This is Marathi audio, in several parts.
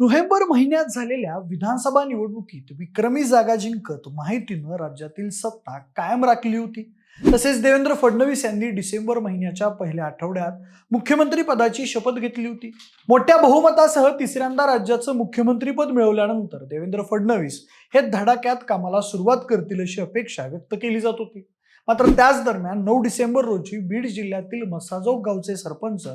नोव्हेंबर महिन्यात झालेल्या विधानसभा निवडणुकीत विक्रमी जागा जिंकत माहितीनं राज्यातील सत्ता कायम राखली होती. तसेच देवेंद्र फडणवीस यांनी डिसेंबर महिन्याच्या पहिल्या आठवड्यात मुख्यमंत्री पदाची शपथ घेतली होती. मोठ्या बहुमतासह तिसऱ्यांदा राज्याचं मुख्यमंत्रीपद मिळवल्यानंतर देवेंद्र फडणवीस हे धडाक्यात कामाला सुरुवात करतील अशी अपेक्षा व्यक्त केली जात होती. मात्र त्याच दरम्यान नऊ डिसेंबर रोजी बीड जिल्ह्यातील मसाजोग गावचे सरपंच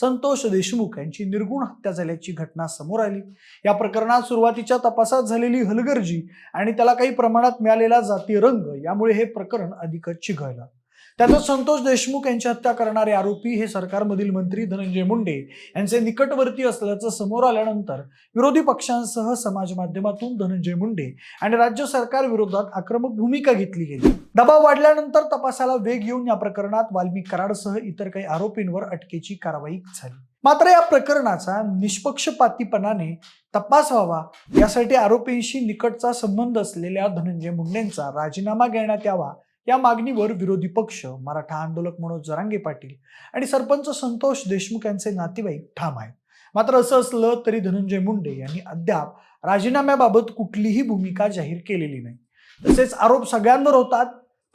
संतोष देशमुख यांची निर्गुण हत्या झाल्याची घटना समोर आली. या प्रकरणात सुरुवातीच्या तपासात झालेली हलगर्जी आणि त्याला काही प्रमाणात मिळालेला जाती रंग यामुळे हे प्रकरण अधिकच चिघळलं. त्यातच संतोष देशमुख यांची हत्या करणारे आरोपी हे सरकारमधील मंत्री धनंजय मुंडे यांचे निकटवर्ती असल्याचं समोर आल्यानंतर विरोधी पक्षांसह समाज माध्यमातून धनंजय मुंडे आणि राज्य सरकार विरोधात आक्रमक भूमिका घेतली गेली. दबाव वाढल्यानंतर तपासाला वेग येऊन या प्रकरणात वाल्मिक कराडसह इतर काही आरोपींवर अटकेची कारवाई झाली. मात्र या प्रकरणाचा निष्पक्षपातीपणाने तपास व्हावा यासाठी आरोपींशी निकटचा संबंध असलेल्या धनंजय मुंडेंचा राजीनामा घेण्यात यावा या मागणीवर विरोधी पक्ष मराठा आंदोलक मनोज जरांगे पाटील आणि सरपंच संतोष देशमुख यांचे नातेवाईक ठाम आहेत. मात्र असं असलं तरी धनंजय मुंडे यांनी अद्याप राजीनाम्याबाबत कुठलीही भूमिका जाहीर केलेली नाही. तसेच आरोप सगळ्यांवर होतात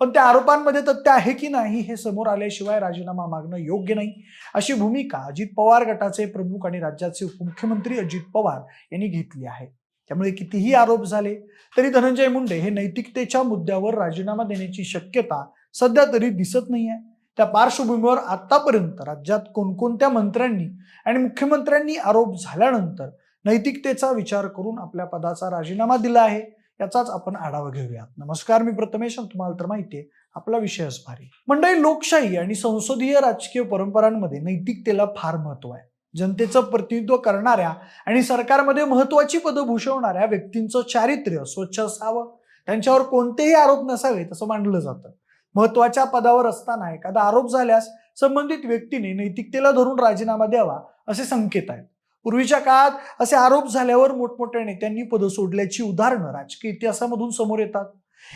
पण त्या आरोपांमध्ये तथ्य आहे की नाही हे समोर आल्याशिवाय राजीनामा मागणं योग्य नाही. अशी भूमिका अजित पवार गटाचे प्रमुख आणि राज्याचे उपमुख्यमंत्री अजित पवार यांनी घेतली आहे. त्यामुळे कितीही आरोप झाले तरी धनंजय मुंडे हे नैतिकतेच्या मुद्द्यावर राजीनामा देण्याची शक्यता सध्या तरी दिसत नाही आहे त्या पार्श्वभूमीवर आतापर्यंत राज्यात कोणकोणत्या मंत्र्यांनी आणि मुख्यमंत्र्यांनी आरोप झाल्यानंतर नैतिकतेचा विचार करून आपल्या पदाचा राजीनामा दिला आहे याचाच आपण आढावा घेऊयात. नमस्कार मी प्रथमेश आणि तुम्हाला तर माहिती आहे आपला विषयच भारी मंडळी लोकशाही आणि संसदीय राजकीय परंपरांमध्ये नैतिकतेला फार महत्त्व आहे. जनतेचं प्रतिनिधित्व करणाऱ्या आणि सरकारमध्ये महत्वाची पदं भूषवणाऱ्या व्यक्तींचं चारित्र्य स्वच्छ असावं त्यांच्यावर कोणतेही आरोप नसावेत असं मानलं जातं. महत्त्वाच्या पदावर असताना एखादा आरोप झाल्यास संबंधित व्यक्तीने नैतिकतेला धरून राजीनामा द्यावा असे संकेत आहेत. पूर्वीच्या काळात असे आरोप झाल्यावर मोठमोठ्या नेत्यांनी पदं सोडल्याची उदाहरणं राजकीय इतिहासामधून समोर येतात.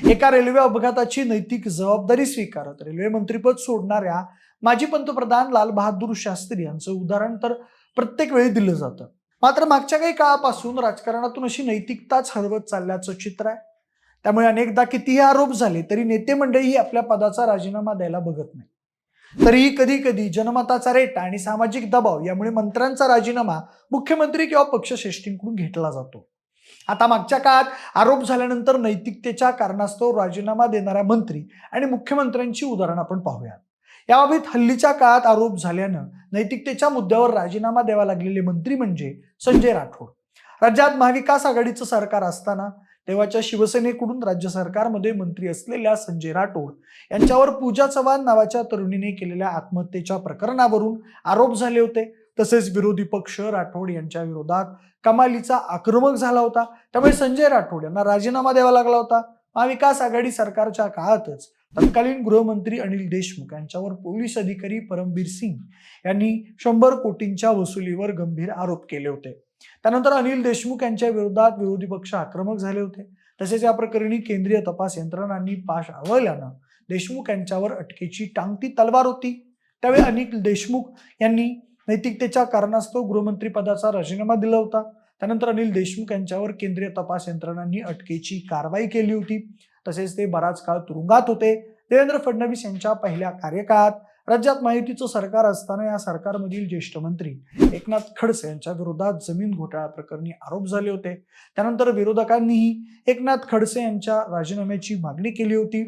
एका रेल्वे अपघाताची नैतिक जबाबदारी स्वीकारत रेल्वे मंत्रीपद सोडणाऱ्या माजी पंतप्रधान लालबहादूर शास्त्री यांचं उदाहरण तर प्रत्येक वेळी दिलं जातं. मात्र मागच्या काही काळापासून राजकारणातून अशी नैतिकताच हरवत चालल्याचं चित्र आहे. त्यामुळे अनेकदा कितीही आरोप झाले तरी नेते मंडळीही आपल्या पदाचा राजीनामा द्यायला बघत नाही. तरीही कधी कधी जनमताचा रेटा आणि सामाजिक दबाव यामुळे मंत्र्यांचा राजीनामा मुख्यमंत्री किंवा पक्षश्रेष्ठींकडून घेतला जातो. आता मागच्या काळात आरोप झाल्यानंतर नैतिकतेच्या कारणास्तव राजीनामा देणाऱ्या मंत्री आणि मुख्यमंत्र्यांची उदाहरण आपण पाहूयात. याबाबत हल्लीच्या काळात आरोप झाल्यानं नैतिकतेच्या मुद्द्यावर राजीनामा द्यावा लागलेले मंत्री म्हणजे संजय राठोड. राज्यात महाविकास आघाडीचं सरकार असताना तेव्हाच्या शिवसेनेकडून राज्य सरकारमध्ये मंत्री असलेल्या संजय राठोड यांच्यावर पूजा चव्हाण नावाच्या तरुणीने केलेल्या आत्महत्येच्या प्रकरणावरून आरोप झाले होते. तसेच विरोधी पक्ष राठोड यांच्या विरोधात कमालीचा आक्रमक झाला होता. त्यामुळे संजय राठोड यांना राजीनामा द्यावा लागला होता. महाविकास आघाडी सरकारच्या काळातच तत्कालीन गृहमंत्री अनिल देशमुख यांच्यावर पोलीस अधिकारी परमबीर सिंग यांनी शंभर कोटींच्या वसुलीवर गंभीर आरोप केले होते. त्यानंतर अनिल देशमुख यांच्या विरोधात विरोधी पक्ष आक्रमक झाले होते. तसेच या प्रकरणी केंद्रीय तपास यंत्रणांनी पाश आवळल्यानं देशमुख यांच्यावर अटकेची टांगती तलवार होती. त्यावेळी अनिल देशमुख यांनी नैतिकतेच्या कारणास्तव गृहमंत्री पदाचा राजीनामा दिला होता. त्यानंतर अनिल देशमुख यांच्यावर केंद्रीय तपास यंत्रणांनी अटकेची कारवाई केली होती. तसेच ते बराच काळ तुरुंगात होते. देवेंद्र फडणवीस यांच्या पहिल्या कार्यकाळात राज्यात माहितीचं सरकार असताना या सरकारमधील ज्येष्ठ मंत्री एकनाथ खडसे यांच्या विरोधात जमीन घोटाळा प्रकरणी आरोप झाले होते. त्यानंतर विरोधकांनीही एकनाथ खडसे यांच्या राजीनाम्याची मागणी केली होती.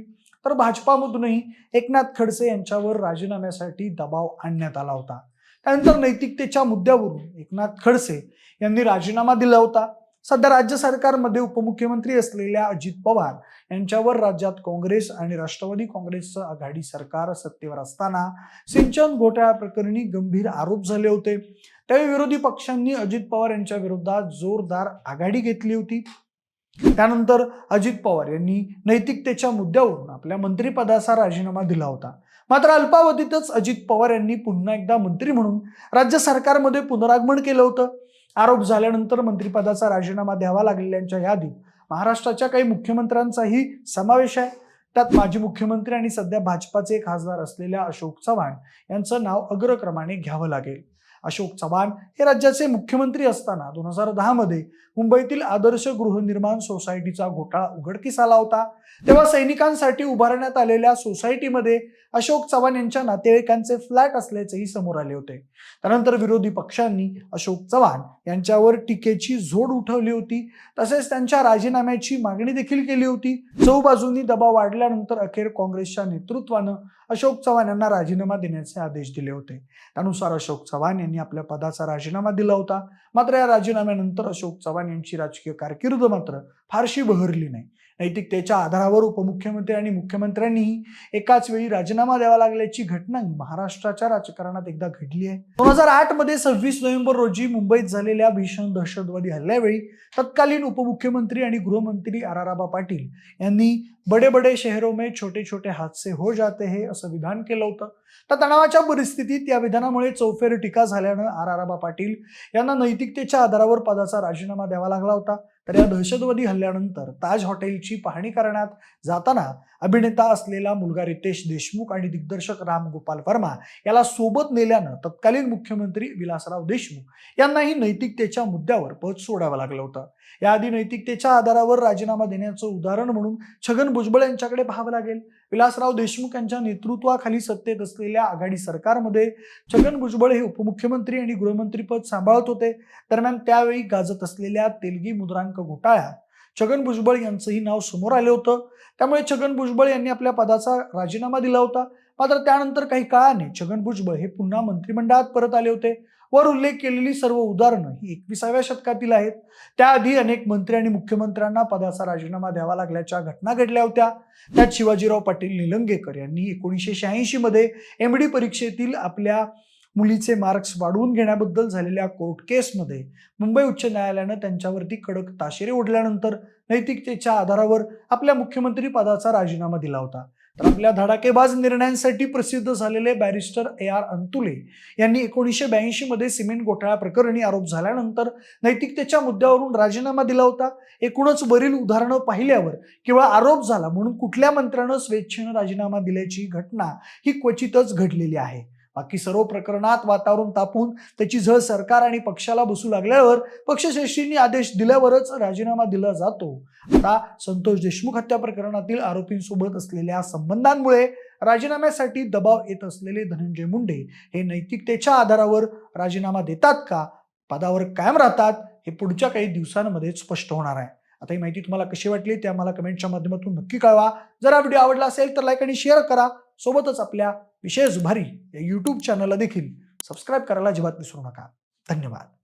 तर भाजपामधूनही एकनाथ खडसे यांच्यावर राजीनाम्यासाठी दबाव आणण्यात आला होता. त्यानंतर नैतिकतेच्या मुद्द्यावरून एकनाथ खडसे यांनी राजीनामा दिला होता. सध्या राज्य सरकारमध्ये उपमुख्यमंत्री असलेल्या अजित पवार यांच्यावर राज्यात काँग्रेस आणि राष्ट्रवादी काँग्रेसचं आघाडी सरकार सत्तेवर असताना सिंचन घोटाळा प्रकरणी गंभीर आरोप झाले होते. त्यावेळी विरोधी पक्षांनी अजित पवार यांच्या विरोधात जोरदार आघाडी घेतली होती. त्यानंतर अजित पवार यांनी नैतिकतेच्या मुद्द्यावरून आपल्या मंत्रिपदाचा राजीनामा दिला होता. मात्र अल्पावधीतच अजित पवार यांनी पुन्हा एकदा मंत्री म्हणून राज्य सरकारमध्ये पुनरागमन केलं होतं. आरोप झाल्यानंतर मंत्रिपदाचा राजीनामा द्यावा लागलेल्यांच्या यादीत महाराष्ट्राच्या काही मुख्यमंत्र्यांचाही समावेश आहे. त्यात माजी मुख्यमंत्री आणि सध्या भाजपाचे खासदार असलेल्या अशोक चव्हाण यांचं नाव अग्रक्रमाने घ्यावं लागेल. अशोक चव्हाण हे राज्याचे मुख्यमंत्री असताना दोन हजार दहा मध्ये मुंबईतील आदर्श गृहनिर्माण सोसायटीचा घोटाळा उघडकीस आला होता. तेव्हा सैनिकांसाठी उभारण्यात आलेल्या सोसायटीमध्ये अशोक चव्हाण यांच्या नातेवाईकांचे फ्लॅट असल्याचेही समोर आले होते. त्यानंतर विरोधी पक्षांनी अशोक चव्हाण यांच्यावर टीकेची झोड उठवली होती. तसेच त्यांच्या राजीनाम्याची मागणी देखील केली होती. चौबाजूंनी दबाव वाढल्यानंतर अखेर काँग्रेसच्या नेतृत्वानं अशोक चव्हाण यांना राजीनामा देण्याचे आदेश दिले होते. त्यानुसार अशोक चव्हाण यांनी आपल्या पदाचा राजीनामा दिला होता. मात्र या राजीनाम्यानंतर अशोक चव्हाण यांची राजकीय कारकीर्द मात्र फारशी बहरली नाही. नैतिकतेच्या आधारावर उपमुख्यमंत्री आणि मुख्यमंत्र्यांनीही एकाच वेळी राजीनामा द्यावा लागल्याची घटना महाराष्ट्राच्या राजकारणात एकदा घडली आहे. दोन हजार आठमध्ये सव्वीस नोव्हेंबर रोजी मुंबईत झालेल्या भीषण दहशतवादी हल्ल्यावेळी तत्कालीन उपमुख्यमंत्री आणि गृहमंत्री आराराबा पाटील यांनी बडे बडे शहरों में छोटे छोटे हादसे हो जाते हे असं विधान केलं होतं. तर तणावाच्या परिस्थितीत या विधानामुळे चौफेर टीका झाल्यानं आर पाटील यांना नैतिकतेच्या आधारावर पदाचा राजीनामा द्यावा लागला होता. तर या दहशतवादी हल्ल्यानंतर ताज हॉटेलची पाहणी करण्यात जाताना अभिनेता असलेला मुलगा रितेश देशमुख आणि दिग्दर्शक राम गोपाल वर्मा याला सोबत नेल्यानं तत्कालीन मुख्यमंत्री विलासराव देशमुख यांनाही नैतिकतेच्या मुद्द्यावर पद सोडावं लागलं होतं. याआधी नैतिकतेच्या आधारावर राजीनामा देण्याचं उदाहरण म्हणून छगन भुजबळ यांच्याकडे पाहावं लागेल. विलासराव देशमुख यांच्या नेतृत्वाखाली सत्तेत असलेल्या आघाडी सरकारमध्ये छगन भुजबळ हे उपमुख्यमंत्री आणि गृहमंत्रीपद सांभाळत होते. दरम्यान त्यावेळी गाजत असलेल्या तेलगी मुद्रांक घोटाळ्यात छगन भुजबळ यांचंही नाव समोर आलं होतं. त्यामुळे छगन भुजबळ यांनी आपल्या पदाचा राजीनामा दिला होता. मात्र त्यानंतर काही काळाने छगन भुजबळ हे पुन्हा मंत्रिमंडळात परत आले होते वर उल्लेख केलेली सर्व उदाहरणं ही एकविसाव्या शतकातील आहेत. त्याआधी अनेक मंत्री आणि मुख्यमंत्र्यांना पदाचा राजीनामा द्यावा लागल्याच्या घटना घडल्या होत्या. त्यात शिवाजीराव पाटील निलंगेकर यांनी एकोणीसशे शहाऐंशी मध्ये एम डी परीक्षेतील आपल्या मुलीचे मार्क्स वाढवून घेण्याबद्दल झालेल्या कोर्ट केसमध्ये मुंबई उच्च न्यायालयानं त्यांच्यावरती कडक ताशेरे ओढल्यानंतर नैतिकतेच्या आधारावर आपल्या मुख्यमंत्री पदाचा राजीनामा दिला होता. तर आपल्या धडाकेबाज निर्णयांसाठी प्रसिद्ध झालेले बॅरिस्टर ए आर अंतुले यांनी एकोणीसशे ब्याऐंशी मध्ये सिमेंट घोटाळा प्रकरणी आरोप झाल्यानंतर नैतिकतेच्या मुद्द्यावरून राजीनामा दिला होता. एकूणच वरील उदाहरणं पाहिल्यावर केवळ आरोप झाला म्हणून कुठल्या मंत्र्यानं स्वेच्छेनं राजीनामा दिल्याची घटना ही क्वचितच घडलेली आहे. बाकी सर्व प्रकरणात वातावरण तापून त्याची झळ सरकार आणि पक्षाला बसू लागल्यावर पक्षश्रेष्ठींनी आदेश दिल्यावरच राजीनामा दिला जातो. आता संतोष देशमुख हत्या प्रकरणातील आरोपींसोबत असलेल्या संबंधांमुळे राजीनाम्यासाठी दबाव येत असलेले धनंजय मुंडे हे नैतिकतेच्या आधारावर राजीनामा देतात का? पदावर कायम राहतात हे पुढच्या काही दिवसांमध्ये स्पष्ट होणार आहे. आता ही माहिती तुम्हाला कशी वाटली ते आम्हाला कमेंटच्या माध्यमातून नक्की कळवा. जर हा व्हिडिओ आवडला असेल तर लाईक आणि शेअर करा. सोबतच आपल्या विशेष भारी या यूट्यूब चॅनलला देखील सबस्क्राईब करायला अजिबात विसरू नका. धन्यवाद.